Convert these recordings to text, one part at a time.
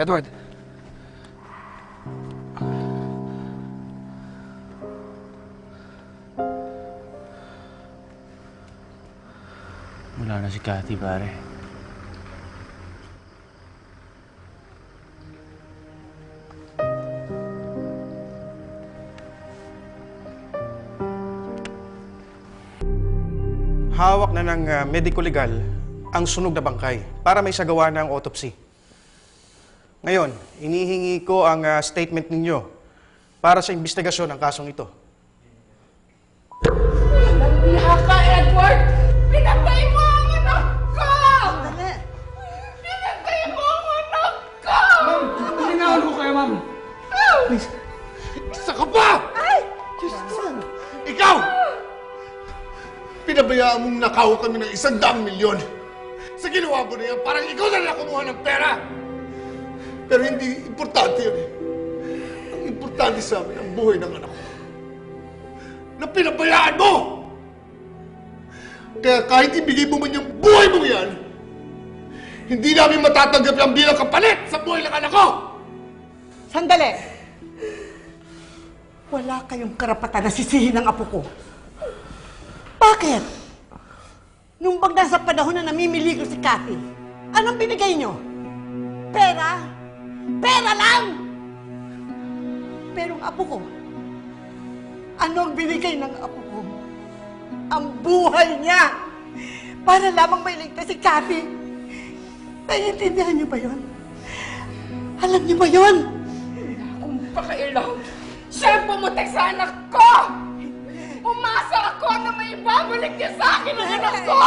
Edward. Wala na si Cathy, pare. Hawak na ng ah, medico legal ang sunog na bangkay para may sagawa ng autopsy. Ngayon, inihingi ko ang ah, statement ninyo para sa investigasyon ng kasong ito. Nabiha ka, Edward! Pinatay mo ang anak ko! Dali! Pinatay mo ang anak ko! Tinawag ko kayo, ma'am. Isa ka pa! Ay! Diyos ko! Ikaw! Pinabayaan mong nakaw kami ng isang daang milyon. Sa ginawa mo na yan, parang ikaw na lang kumuha ng pera. Pero hindi importante yun. eh. Ang importante sa amin ang buhay ng anak ko. Na pinabayaan mo! Kaya kahit ibigay mo man yung buhay mo yan, hindi namin matatanggap yan bilang kapalit sa buhay ng anak ko! Sandali! Wala kayong karapatan na sisihin ng apo ko. Bakit? Nung bang nasa panahon na namimili ko si Cathy, anong binigay nyo? Pera? Pera lang! Pero ang apo ko, anong binigay ng apo ko? Ang buhay niya! Para lamang may ligtas si Cathy. Naiintindihan niyo ba yon? Alam niyo ba yon? Kung pakailaw, siya ang pumutek sa anak ko! Umasa ako na may babalik niya sa akin ang anak ko!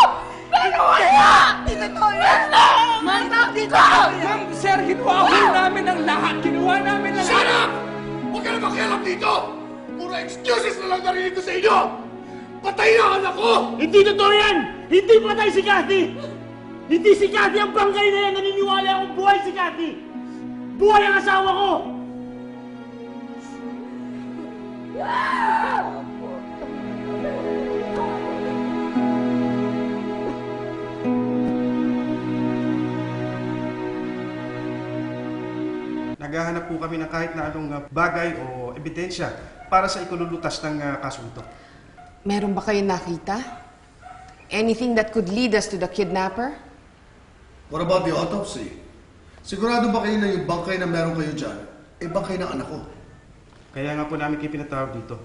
Pero wala! Hindi totoo yan! Anak Hindi ko! totoo yan! Sir, ginawa ko namin ang lahat. Ginawa namin ang Shut up! Huwag ka na makialam dito! Puro excuses na lang narinig ko sa inyo! Patay na ang anak ko! Hindi totoo yan! Hindi patay si Cathy! Hindi si Cathy ang bangkay na yan! Naniniwala akong buhay si Cathy! Buhay ang asawa ko! Naghahanap po kami ng kahit na anong ah, bagay o ebidensya para sa ikululutas ng ah, kasong ito. Meron ba kayo nakita? Anything that could lead us to the kidnapper? What about the autopsy? Sigurado ba kayo na yung bangkay na meron kayo dyan, eh bangkay ng anak ko? Kaya nga po namin kayo pinatawag dito.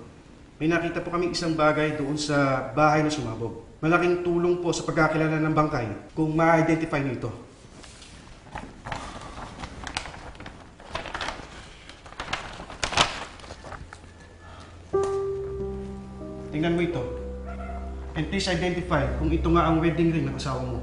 May nakita po kami isang bagay doon sa bahay na sumabog. Malaking tulong po sa pagkakilala ng bangkay kung ma-identify niyo Tingnan mo ito. And please identify kung ito nga ang wedding ring ng asawa mo.